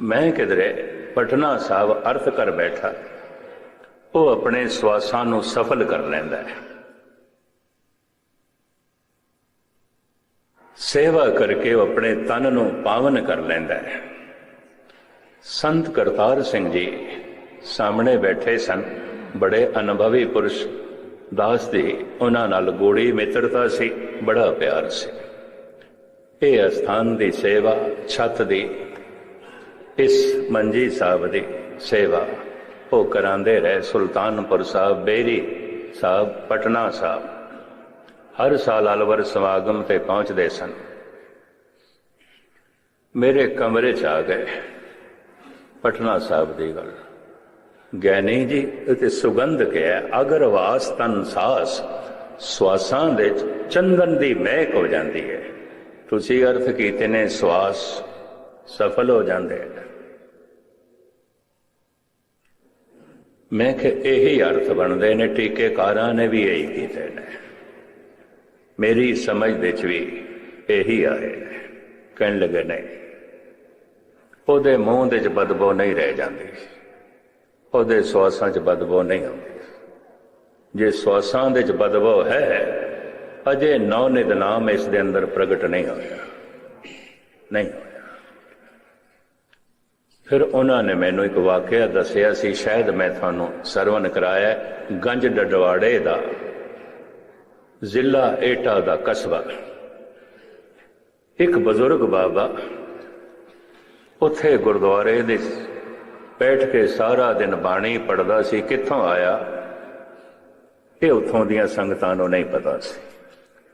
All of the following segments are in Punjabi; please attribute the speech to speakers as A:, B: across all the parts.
A: ਮੈਂ ਕਿਧਰੇ ਪਟਨਾ ਸਾਹਿਬ ਅਰਥ ਕਰ ਬੈਠਾ, ਉਹ ਆਪਣੇ ਸਵਾਸਾਂ ਨੂੰ ਸਫਲ ਕਰ ਲੈਂਦਾ ਹੈ। ਸੇਵਾ ਕਰਕੇ ਉਹ ਆਪਣੇ ਤਨ ਨੂੰ ਪਾਵਨ ਕਰ ਲੈਂਦਾ ਹੈ। ਸੰਤ ਕਰਤਾਰ ਸਿੰਘ ਜੀ ਸਾਹਮਣੇ ਬੈਠੇ ਸਨ। ਬੜੇ ਅਨੁਭਵੀ ਪੁਰਸ਼ ਦਾਸ ਦੀ ਉਹਨਾਂ ਨਾਲ ਗੋੜੀ ਮਿੱਤਰਤਾ ਸੀ, ਬੜਾ ਪਿਆਰ ਸੀ। ਇਹ ਅਸਥਾਨ ਦੀ ਸੇਵਾ, ਛੱਤ ਦੀ ਇਸ ਮੰਜੀ ਸਾਹਿਬ ਦੀ ਸੇਵਾ। ਉਹ ਕਰਾਂਦੇ ਰਹੇ ਸੁਲਤਾਨਪੁਰ ਸਾਹਿਬ, ਬੇਰੀ ਸਾਹਿਬ, ਪਟਨਾ ਸਾਹਿਬ। ਹਰ ਸਾਲ ਅਲਵਰ ਸਮਾਗਮ ਤੇ ਪਹੁੰਚਦੇ ਸਨ। ਮੇਰੇ ਕਮਰੇ 'ਚ ਆ ਗਏ। ਪਟਨਾ ਸਾਹਿਬ ਦੀ ਗੱਲ। ਗਿਆਨੀ ਜੀ ਤੇ ਸੁਗੰਧ ਕਿਹਾ ਅਗਰ ਵਾਸ ਤਨ ਸਾਸ, ਸਵਾਸਾਂ ਦੇ ਚੰਦਨ ਦੀ ਮਹਿਕ ਹੋ ਜਾਂਦੀ ਹੈ। ਤੁਸੀਂ ਅਰਥ ਕੀਤੇ ਨੇ ਸਵਾਸ। ਸਫਲ ਹੋ ਜਾਂਦੇ ਨੇ ਮੈਂ ਕਿ ਇਹੀ ਅਰਥ ਬਣਦੇ ਨੇ, ਟੀਕੇਕਾਰਾਂ ਨੇ ਵੀ ਇਹੀ ਕੀਤੇ ਨੇ। ਮੇਰੀ ਸਮਝ ਵਿੱਚ ਵੀ ਇਹੀ ਆਏ ਨੇ। ਕਹਿਣ ਲੱਗੇ, ਨਹੀਂ, ਉਹਦੇ ਮੂੰਹ ਦੇ ਚ ਬਦਬੋ ਨਹੀਂ ਰਹਿ ਜਾਂਦੀ। ਉਹਦੇ ਸਵਾਸਾਂ ਚ ਬਦਬੋ ਨਹੀਂ ਆਉਂਦੀ। ਜੇ ਸਵਾਸਾਂ ਦੇ ਚ ਬਦਬੂ ਹੈ, ਅਜੇ ਨੌ ਨਿਦਨਾਮ ਇਸ ਦੇ ਅੰਦਰ ਪ੍ਰਗਟ ਨਹੀਂ ਹੋਇਆ। ਨਹੀਂ ਫਿਰ ਉਹਨਾਂ ਨੇ ਮੈਨੂੰ ਇੱਕ ਵਾਕਿਆ ਦੱਸਿਆ ਸੀ, ਸ਼ਾਇਦ ਮੈਂ ਤੁਹਾਨੂੰ ਸਰਵਨ ਕਰਾਇਆ ਗੰਜ ਡਡਵਾੜੇ ਦਾ ਜ਼ਿਲ੍ਹਾ ਏਟਾ ਦਾ ਕਸਬਾ। ਇੱਕ ਬਜ਼ੁਰਗ ਬਾਬਾ ਉੱਥੇ ਗੁਰਦੁਆਰੇ ਦੇ ਬੈਠ ਕੇ ਸਾਰਾ ਦਿਨ ਬਾਣੀ ਪੜਦਾ ਸੀ, ਕਿੱਥੋਂ ਆਇਆ? ਇਹ ਉੱਥੋਂ ਦੀਆਂ ਸੰਗਤਾਂ ਨੂੰ ਨਹੀਂ ਪਤਾ ਸੀ।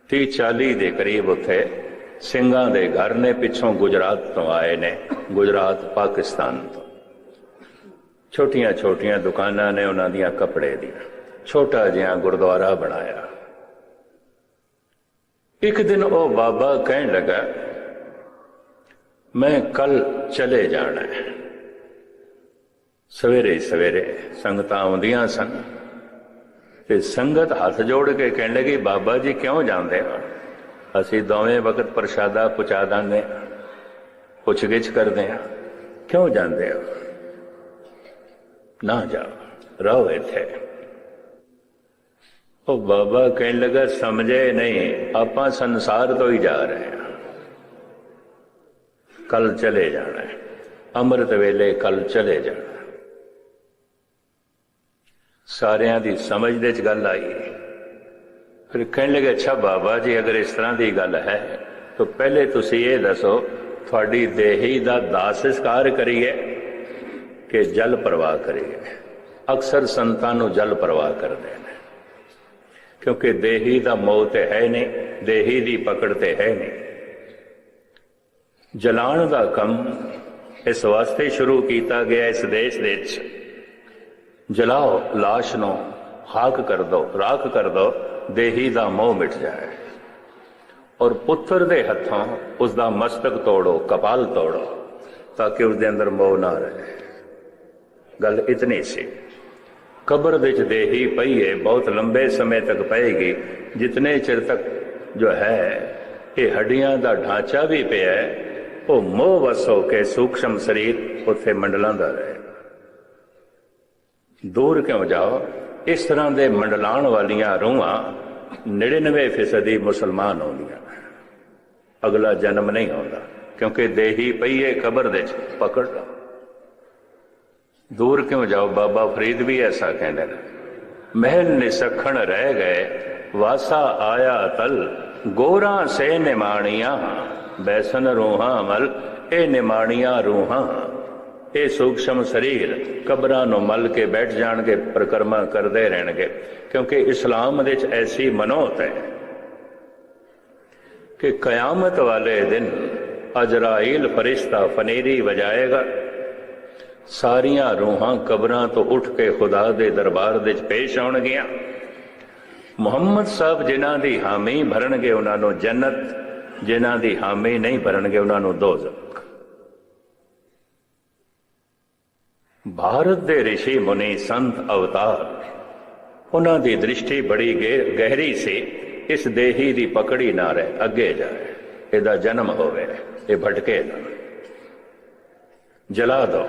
A: 30 40 ਦੇ ਕਰੀਬ ਉੱਥੇ ਸਿੰਘਾਂ ਦੇ ਘਰ ਨੇ ਪਿੱਛੋਂ ਗੁਜਰਾਤ ਤੋਂ ਆਏ ਨੇ, ਗੁਜਰਾਤ, ਪਾਕਿਸਤਾਨ ਤੋਂ। ਛੋਟੀਆਂ ਛੋਟੀਆਂ ਦੁਕਾਨਾਂ ਨੇ ਉਹਨਾਂ ਦੀਆਂ ਕੱਪੜੇ ਦੀਆਂ, ਛੋਟਾ ਜਿਹਾ ਗੁਰਦੁਆਰਾ ਬਣਾਇਆ। ਇੱਕ ਦਿਨ ਉਹ ਬਾਬਾ ਕਹਿਣ ਲੱਗਾ, ਮੈਂ ਕੱਲ ਚਲੇ ਜਾਣਾ ਹੈ। ਸਵੇਰੇ ਸਵੇਰੇ ਸੰਗਤਾਂ ਆਉਂਦੀਆਂ ਸਨ। ਤੇ ਸੰਗਤ ਹੱਥ ਜੋੜ ਕੇ ਕਹਿਣ ਲੱਗੀ, ਬਾਬਾ ਜੀ ਕਿਉਂ ਜਾਂਦੇ ਹੋ? ਅਸੀਂ ਦੋਵੇਂ ਵਕਤ ਪ੍ਰਸ਼ਾਦਾ ਪਹੁੰਚਾ ਦਾਂਗੇ, ਪੁੱਛਗਿੱਛ ਕਰਦੇ ਆ ਕਿਉਂ ਜਾਂਦੇ ਹੋ? ਨਾ ਜਾਓ, ਰਹੋ ਇੱਥੇ। ਉਹ ਬਾਬਾ ਕਹਿਣ ਲੱਗਾ, ਸਮਝੇ ਨਹੀਂ, ਆਪਾਂ ਸੰਸਾਰ ਤੋਂ ਹੀ ਜਾ ਰਹੇ ਹਾਂ। ਕੱਲ ਚਲੇ ਜਾਣਾ ਹੈ। ਅੰਮ੍ਰਿਤ ਵੇਲੇ ਕੱਲ ਚਲੇ ਜਾਣਾ ਸਾਰਿਆਂ ਦੀ ਸਮਝ ਦੇ ਚ ਗੱਲ ਆਈ। ਫਿਰ ਕਹਿਣ ਲੱਗੇ, ਅੱਛਾ ਬਾਬਾ ਜੀ, ਅਗਰ ਇਸ ਤਰ੍ਹਾਂ ਦੀ ਗੱਲ ਹੈ, ਤਾਂ ਪਹਿਲੇ ਤੁਸੀਂ ਇਹ ਦੱਸੋ, ਤੁਹਾਡੀ ਦੇਹੀ ਦਾ ਦਾਸ ਸੰਸਕਾਰ ਕਰੀਏ ਕਿ ਜਲ ਪ੍ਰਵਾਹ ਕਰੀਏ? ਅਕਸਰ ਸੰਤਾਂ ਨੂੰ ਜਲ ਪ੍ਰਵਾਹ ਕਰਦੇ ਨੇ, ਕਿਉਂਕਿ ਦੇਹੀ ਦਾ ਮੋਹ ਤੇ ਹੈ ਨਹੀਂ, ਦੇਹੀ ਦੀ ਪਕੜ ਤੇ ਹੈ ਨਹੀਂ। ਜਲਾਣ ਦਾ ਕੰਮ ਇਸ ਵਾਸਤੇ ਸ਼ੁਰੂ ਕੀਤਾ ਗਿਆ ਇਸ ਦੇਸ਼ ਦੇ ਵਿੱਚ। ਜਲਾਓ লাশ ਨੂੰ ਹਾਕ ਕਰ ਦੋ, ਰਾਖ ਕਰ ਦੋ ਦੇਹੀ ਦਾ ਮੋਹ ਮਿਟ ਜਾਏ। ਔਰ ਪੁੱਤਰ ਦੇ ਹੱਥੋਂ ਉਸ ਦਾ ਮਸਤਕ ਤੋੜੋ, ਕਪਾਲ ਤੋੜੋ, ਤਾਂ ਕਿ ਉਸ ਦੇ ਅੰਦਰ ਮੋਹ ਨਾ ਰਹੇ। ਗੱਲ ਇਤਨੀ ਸੀ। ਕਬਰ ਵਿੱਚ ਦੇਹੀ ਪਈ ਹੈ ਬਹੁਤ ਲੰਬੇ ਸਮੇਂ ਤੱਕ ਪਏਗੀ, ਜਿਤਨੇ ਚਿਰ ਤੱਕ ਜੋ ਹੈ, ਇਹ ਹੱਡੀਆਂ ਦਾ ਢਾਂਚਾ ਵੀ ਪਿਆ ਉਹ ਮੋਹ ਵਸ ਹੋ ਕੇ ਸੂਖਸ਼ਮ ਸਰੀਰ ਉੱਥੇ ਮੰਡਲਾਂਦਾ ਰਹੇ। ਦੂਰ ਕਿਉਂ ਜਾਓ? ਇਸ ਤਰ੍ਹਾਂ ਦੇ ਮੰਡਲਾਣ ਵਾਲੀਆਂ ਰੂਹਾਂ 99% ਮੁਸਲਮਾਨ ਹੁੰਦੀਆਂ ਅਗਲਾ ਜਨਮ ਨਹੀਂ ਆਉਂਦਾ, ਕਿਉਂਕਿ ਦੇਹੀ ਪਈਏ ਕਬਰ ਦੇ ਪਕੜ ਦੂਰ ਕਿਉਂ ਜਾਓ? ਬਾਬਾ ਫਰੀਦ ਵੀ ਐਸਾ ਕਹਿੰਦੇ ਨੇ। ਮਹਿਲ ਨਿਸਖਣ ਰਹਿ ਗਏ, ਵਾਸਾ ਆਇਆ ਤਲ ਗੋਰਾ ਸੇ ਨਿਮਾਣੀਆਂ, ਬੈਸਨ ਰੂਹਾਂ ਮਲ ਇਹ ਨਿਮਾਣੀਆਂ ਰੂਹਾਂ। ਇਹ ਸੂਖਸ਼ਮ ਸਰੀਰ ਕਬਰਾਂ ਨੂੰ ਮਲ ਕੇ ਬੈਠ ਜਾਣਗੇ, ਪ੍ਰਕਰਮਾ ਕਰਦੇ ਰਹਿਣਗੇ, ਕਿਉਂਕਿ ਇਸਲਾਮ ਦੇ ਵਿੱਚ ਐਸੀ ਮਨੋਤ ਹੈ ਕਿ ਕਿਆਮਤ ਵਾਲੇ ਦਿਨ ਅਜਰਾਇਲ ਫਰਿਸ਼ਤਾ ਫਨੇਰੀ ਵਜਾਏਗਾ। ਸਾਰੀਆਂ ਰੂਹਾਂ ਕਬਰਾਂ ਤੋਂ ਉੱਠ ਕੇ ਖੁਦਾ ਦੇ ਦਰਬਾਰ ਵਿੱਚ ਪੇਸ਼ ਆਉਣਗੀਆਂ। ਮੁਹੰਮਦ ਸਾਹਿਬ ਜਿਨ੍ਹਾਂ ਦੀ ਹਾਮੀ ਭਰਨਗੇ, ਉਹਨਾਂ ਨੂੰ ਜੰਨਤ, ਜਿਨ੍ਹਾਂ ਦੀ ਹਾਮੀ ਨਹੀਂ ਭਰਨਗੇ, ਉਹਨਾਂ ਨੂੰ ਦੋਜ਼ਖ। ਭਾਰਤ ਦੇ ઋષਿ ਮੁਨੀ ਸੰਤ ਅਵਤਾਰ। ਉਹਨਾਂ ਦੀ ਦ੍ਰਿਸ਼ਟੀ ਬੜੀ ਗਹਿਰੀ ਸੀ। ਇਸ ਦੇਹੀ ਦੀ ਪਕੜੀ ਨਾ ਰਹਿ ਅੱਗੇ ਜਾਏ ਇਹਦਾ ਜਨਮ ਹੋਵੇ। ਇਹ ਭਟਕੇ ਨਾ। ਜਲਾ ਦੋ।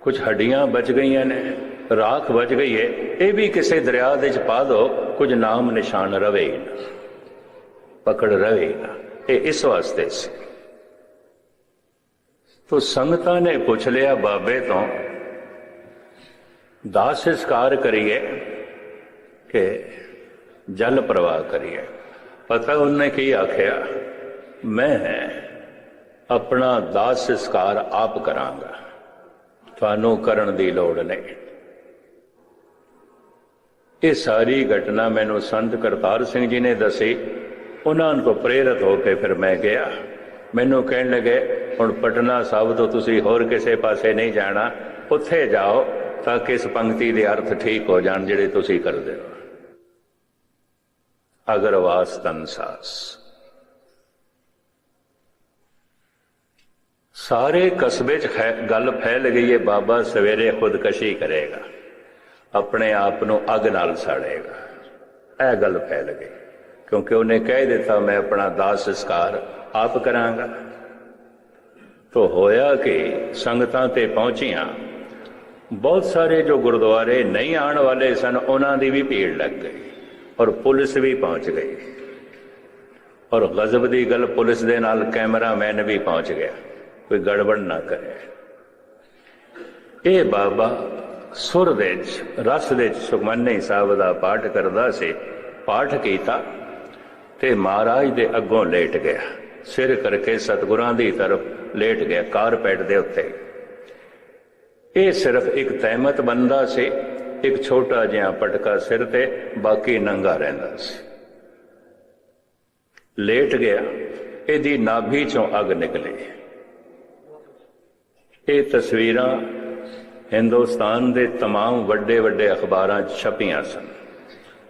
A: ਕੁਝ ਹੱਡੀਆਂ ਬਚ ਗਈਆਂ ਨੇ। ਰਾਖ ਬਚ ਗਈ ਹੈ ਇਹ ਵੀ ਕਿਸੇ ਦਰਿਆ ਦੇ ਚ ਪਾ ਦੋ। ਕੁਝ ਨਾਮ ਨਿਸ਼ਾਨ ਰਵੇ ਹੀ ਨਾ। ਪਕੜ ਰਵੇ ਹੀ ਨਾ। ਇਹ ਇਸ ਵਾਸਤੇ ਸੀ। ਤੋ ਸੰਗਤਾਂ ਨੇ ਪੁੱਛ ਲਿਆ ਬਾਬੇ ਤੋਂ। ਦਾਸ ਸੰਸਕਾਰ ਕਰੀਏ ਕਿ ਜਲ ਪ੍ਰਵਾਹ ਕਰੀਏ। ਪਤਾ ਉਹਨੇ ਕੀ ਆਖਿਆ? ਮੈਂ ਆਪਣਾ ਦਾਸ ਸੰਸਕਾਰ ਆਪ ਕਰਾਂਗਾ। ਤੁਹਾਨੂੰ ਕਰਨ ਦੀ ਲੋੜ ਨਹੀਂ। ਇਹ ਸਾਰੀ ਘਟਨਾ ਮੈਨੂੰ ਸੰਤ ਕਰਤਾਰ ਸਿੰਘ ਜੀ ਨੇ ਦੱਸੀ। ਉਹਨਾਂ ਤੋਂ ਪ੍ਰੇਰਿਤ ਹੋ ਕੇ ਫਿਰ ਮੈਂ ਗਿਆ। ਮੈਨੂੰ ਕਹਿਣ ਲੱਗੇ ਹੁਣ ਪਟਨਾ ਸਾਹਿਬ ਤੋਂ ਤੁਸੀਂ ਹੋਰ ਕਿਸੇ ਪਾਸੇ ਨਹੀਂ ਜਾਣਾ, ਉੱਥੇ ਜਾਓ ਤਾਂ ਕਿ ਇਸ ਪੰਕਤੀ ਦੇ ਅਰਥ ਠੀਕ ਹੋ ਜਾਣ ਜਿਹੜੇ ਤੁਸੀਂ ਕਰਦੇ ਹੋ। ਅਗਰ ਵਾਸ ਤਨ ਸਾਸ। ਸਾਰੇ ਕਸਬੇ 'ਚ ਗੱਲ ਫੈਲ ਗਈ ਹੈ ਬਾਬਾ ਸਵੇਰੇ ਖੁਦਕਸ਼ੀ ਕਰੇਗਾ। ਆਪਣੇ ਆਪ ਨੂੰ ਅੱਗ ਨਾਲ ਸਾੜੇਗਾ। ਇਹ ਗੱਲ ਫੈਲ ਗਈ। ਕਿਉਂਕਿ ਉਹਨੇ ਕਹਿ ਦਿੱਤਾ, ਮੈਂ ਆਪਣਾ ਦਾਸ ਸੰਸਕਾਰ ਆਪ ਕਰਾਂਗਾ। ਤੋ ਹੋਇਆ ਕਿ ਸੰਗਤਾਂ ਤੇ ਪਹੁੰਚੀਆਂ। ਬਹੁਤ ਸਾਰੇ ਜੋ ਗੁਰਦੁਆਰੇ ਨਹੀਂ ਆਉਣ ਵਾਲੇ ਸਨ, ਉਹਨਾਂ ਦੀ ਵੀ ਭੀੜ ਲੱਗ ਗਈ ਔਰ ਪੁਲਿਸ ਵੀ ਪਹੁੰਚ ਗਈ। ਔਰ ਗਜ਼ਬ ਦੀ ਗੱਲ ਪੁਲਿਸ ਦੇ ਨਾਲ ਕੈਮਰਾਮੈਨ ਵੀ ਪਹੁੰਚ ਗਿਆ, ਕੋਈ ਗੜਬੜ ਨਾ ਕਰੇ। ਇਹ ਬਾਬਾ ਸੁਰ ਦੇ ਵਿੱਚ, ਰਸ ਦੇ ਵਿੱਚ ਸੁਖਮਨੀ ਸਾਹਿਬ ਦਾ ਪਾਠ ਕਰਦਾ ਸੀ, ਪਾਠ ਕੀਤਾ ਤੇ ਮਹਾਰਾਜ ਦੇ ਅੱਗੋਂ ਲੇਟ ਗਿਆ। ਸਿਰ ਕਰਕੇ ਸਤਿਗੁਰਾਂ ਦੀ ਤਰਫ ਲੇਟ ਗਿਆ ਕਾਰਪੈਟ ਦੇ ਉੱਤੇ ਇਹ ਸਿਰਫ ਇੱਕ ਤਹਿਮਤ ਬੰਦਾ ਸੀ ਇੱਕ ਛੋਟਾ ਜਿਹਾ ਪਟਕਾ ਸਿਰ ਤੇ ਬਾਕੀ ਨੰਗਾ ਰਹਿੰਦਾ ਸੀ ਲੇਟ ਗਿਆ ਇਹਦੀ ਨਾਭੀ ਚੋਂ ਅੱਗ ਨਿਕਲੀ ਇਹ ਤਸਵੀਰਾਂ ਹਿੰਦੁਸਤਾਨ ਦੇ तमाम ਵੱਡੇ ਵੱਡੇ ਅਖਬਾਰਾਂ 'ਚ ਛਪੀਆਂ ਸਨ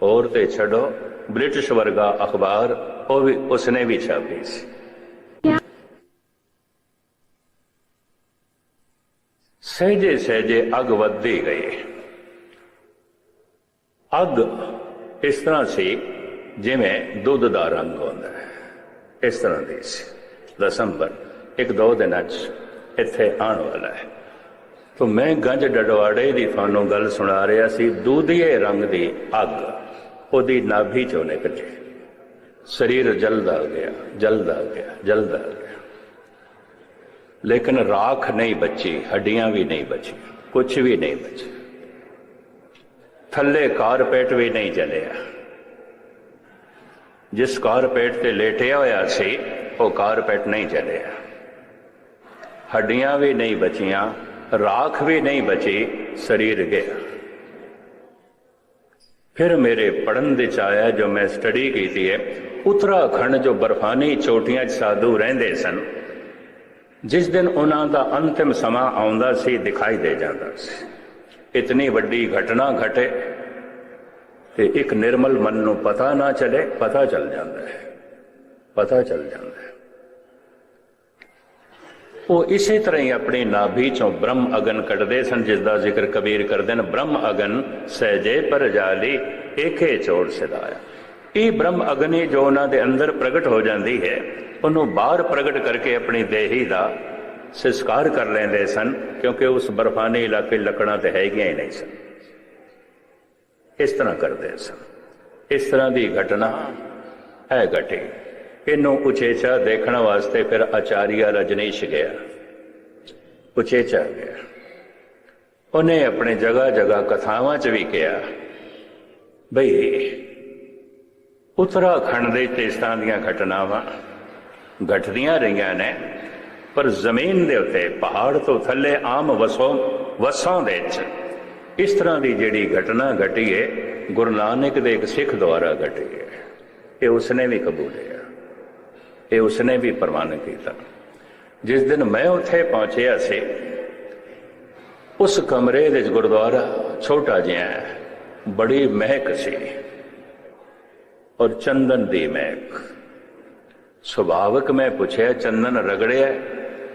A: ਹੋਰ ਤੇ ਛੱਡੋ ਬ੍ਰਿਟਿਸ਼ ਵਰਗਾ ਅਖਬਾਰ ਉਹ ਵੀ ਉਸਨੇ ਵੀ ਛਾਪੀ ਸੀ ਸਹਿਜੇ ਸਹਿਜੇ ਅੱਗ ਵੱਧਦੀ ਗਈ ਅੱਗ ਇਸ ਤਰ੍ਹਾਂ ਸੀ ਜਿਵੇਂ ਦੁੱਧ ਦਾ ਰੰਗ ਹੁੰਦਾ ਹੈ। ਇਸ ਤਰ੍ਹਾਂ ਦੀ ਸੀ। ਦਸੰਬਰ, ਇੱਕ ਦੋ ਦਿਨਾਂ 'ਚ ਇੱਥੇ ਆਉਣ ਵਾਲਾ ਹੈ। ਤੋ ਮੈਂ ਗੰਜ ਡਡਵਾੜੇ ਦੀ ਤੁਹਾਨੂੰ ਗੱਲ ਸੁਣਾ ਰਿਹਾ ਸੀ, ਦੂਧੀਏ ਰੰਗ ਦੀ ਅੱਗ। ਉਹਦੀ ਨਾਭੀ ਚੋਂ ਨਿਕਲੀ। ਸਰੀਰ ਜਲਦਾ ਗਿਆ ਜਲਦਾ ਗਿਆ ਜਲਦਾ ਗਿਆ। ਲੇਕਿਨ ਰਾਖ ਨਹੀਂ ਬਚੀ ਹੱਡੀਆਂ ਵੀ ਨਹੀਂ ਬਚੀ ਕੁਝ ਵੀ ਨਹੀਂ ਬਚੀ ਥੱਲੇ ਕਾਰਪੇਟ ਵੀ ਨਹੀਂ ਜਲਿਆ ਜਿਸ ਕਾਰਪੇਟ ਤੇ ਲੇਟਿਆ ਹੋਇਆ ਸੀ ਉਹ ਕਾਰਪੇਟ ਨਹੀਂ ਜਲਿਆ ਹੱਡੀਆਂ ਵੀ ਨਹੀਂ ਬਚੀਆਂ ਰਾਖ ਵੀ ਨਹੀਂ ਬਚੀ ਸਰੀਰ ਗਿਆ ਫਿਰ ਮੇਰੇ ਪੜਨ ਦੇ ਚ ਆਇਆ ਜੋ ਮੈਂ ਸਟੱਡੀ ਕੀਤੀ ਹੈ ਉੱਤਰਾਖੰਡ ਜੋ ਬਰਫਾਨੀ ਚੋਟੀਆਂ 'ਚ ਸਾਧੂ ਰਹਿੰਦੇ ਸਨ ਜਿਸ ਦਿਨ ਉਹਨਾਂ ਦਾ ਅੰਤਿਮ ਸਮਾਂ ਆਉਂਦਾ ਸੀ, ਦਿਖਾਈ ਦੇ ਜਾਂਦਾ ਸੀ। ਇਤਨੀ ਵੱਡੀ ਘਟਨਾ ਘਟੇ ਤੇ ਇੱਕ ਨਿਰਮਲ ਮਨ ਨੂੰ ਪਤਾ ਨਾ ਚਲੇ, ਪਤਾ ਚੱਲ ਜਾਂਦਾ ਹੈ। ਪਤਾ ਚੱਲ ਜਾਂਦਾ ਹੈ। ਉਹ ਇਸੇ ਤਰ੍ਹਾਂ ਹੀ ਆਪਣੀ ਨਾਭੀ ਚੋਂ ਬ੍ਰਹਮ ਅਗਨ ਕੱਢਦੇ ਸਨ, ਜਿਸ ਦਾ ਜ਼ਿਕਰ ਕਬੀਰ ਕਰਦੇ ਨੇ, ਬ੍ਰਹਮ ਅਗਨ ਸਹਿਜੇ ਪਰ ਜਾਲੀ ਏਕੇ ਚੋੜ ਸਦਾਇਆ ਇਹ ਬ੍ਰਹਮ ਅਗਨੀ ਜੋ ਉਹਨਾਂ ਦੇ ਅੰਦਰ ਪ੍ਰਗਟ ਹੋ ਜਾਂਦੀ ਹੈ ਉਹਨੂੰ ਬਾਹਰ ਪ੍ਰਗਟ ਕਰਕੇ ਆਪਣੀ ਦੇਹੀ ਦਾ ਸੰਸਕਾਰ ਕਰ ਲੈਂਦੇ ਸਨ, ਕਿਉਂਕਿ ਉਸ ਬਰਫਾਨੀ ਇਲਾਕੇ ਲੱਕੜਾਂ ਤੇ ਹੈਗੀਆਂ ਹੀ ਨਹੀਂ ਸਨ। ਇਸ ਤਰ੍ਹਾਂ ਕਰਦੇ ਸਨ। ਇਸ ਤਰ੍ਹਾਂ ਦੀ ਘਟਨਾ ਹੈ ਘਟੀ। ਇਹਨੂੰ ਉਚੇਚਾ ਦੇਖਣ ਵਾਸਤੇ ਫਿਰ ਆਚਾਰੀਆ ਰਜਨੀਸ਼ ਗਿਆ। ਉਚੇਚਾ ਗਿਆ। ਉਹਨੇ ਆਪਣੇ ਜਗ੍ਹਾ ਜਗ੍ਹਾ ਕਥਾਵਾਂ 'ਚ ਵੀ ਕਿਹਾ, ਬਈ, ਉਤਰਾਖੰਡ ਦੇ ਤੇ ਇਸ ਤਰ੍ਹਾਂ ਦੀਆਂ ਘਟਨਾਵਾਂ ਘਟਦੀਆਂ ਰਹੀਆਂ ਨੇ, ਪਰ ਜ਼ਮੀਨ ਦੇ ਉੱਤੇ, ਪਹਾੜ ਤੋਂ ਥੱਲੇ ਆਮ ਵਸੋਂ, ਵਸਾਂ ਦੇ ਵਿੱਚ, ਇਸ ਤਰ੍ਹਾਂ ਦੀ ਜਿਹੜੀ ਘਟਨਾ ਘਟੀ ਹੈ ਗੁਰੂ ਨਾਨਕ ਦੇ ਇੱਕ ਸਿੱਖ ਦੁਆਰਾ ਘਟੀ ਹੈ ਇਹ ਉਸਨੇ ਵੀ ਕਬੂਲਿਆ ਇਹ ਉਸਨੇ ਵੀ ਪ੍ਰਵਾਨ ਕੀਤਾ। ਜਿਸ ਦਿਨ ਮੈਂ ਉੱਥੇ ਪਹੁੰਚਿਆ ਸੀ, ਉਸ ਕਮਰੇ ਦੇ ਗੁਰਦੁਆਰਾ ਛੋਟਾ ਜਿਹਾ ਹੈ, ਬੜੀ ਮਹਿਕ ਸੀ, ਔਰ ਚੰਦਨ ਦੀ ਮਹਿਕ। ਸੁਭਾਵਕ ਮੈਂ ਪੁੱਛਿਆ, ਚੰਦਨ ਰਗੜਿਆ,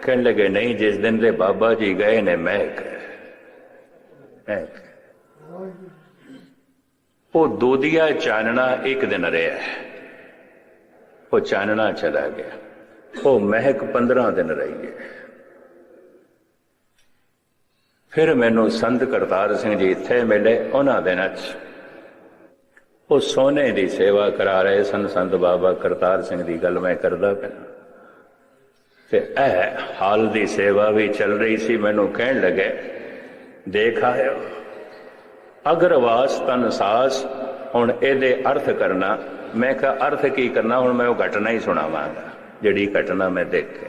A: ਕਹਿਣ ਲੱਗੇ, ਨਹੀਂ, ਜਿਸ ਦਿਨ ਦੇ ਬਾਬਾ ਜੀ ਗਏ ਨੇ ਮਹਿਕ ਮਹਿਕ ਉਹ ਦੋਦੀਆ ਚਾਨਣਾ ਇੱਕ ਦਿਨ ਰਿਹਾ ਉਹ ਚਾਨਣਾ ਚਲਾ ਗਿਆ। ਉਹ ਮਹਿਕ 15 ਦਿਨ ਰਹੀ ਹੈ। ਫਿਰ ਮੈਨੂੰ ਸੰਤ ਕਰਤਾਰ ਸਿੰਘ ਜੀ ਇੱਥੇ ਮਿਲੇ, ਉਹਨਾਂ ਦਿਨਾਂ 'ਚ ਉਹ ਸੋਨੇ ਦੀ ਸੇਵਾ ਕਰਾ ਰਹੇ ਸਨ। ਸੰਤ ਬਾਬਾ ਕਰਤਾਰ ਸਿੰਘ ਦੀ ਗੱਲ ਮੈਂ ਕਰਦਾ ਪਿਆ। ਤੇ ਇਹ ਹਾਲ ਦੀ ਸੇਵਾ ਵੀ ਚੱਲ ਰਹੀ ਸੀ, ਮੈਨੂੰ ਕਹਿਣ ਲੱਗੇ, ਦੇਖ ਆਇਓ, ਅਗਰਵਾਸ ਤਨ ਸਾਸ, ਹੁਣ ਇਹਦੇ ਅਰਥ ਕਰਨਾ। ਮੈਂ ਕਿਹਾ, ਅਰਥ ਕੀ ਕਰਨਾ? ਹੁਣ ਮੈਂ ਉਹ ਘਟਨਾ ਹੀ ਸੁਣਾਵਾਂਗਾ, ਜਿਹੜੀ ਘਟਨਾ ਮੈਂ ਦੇਖਿਆ।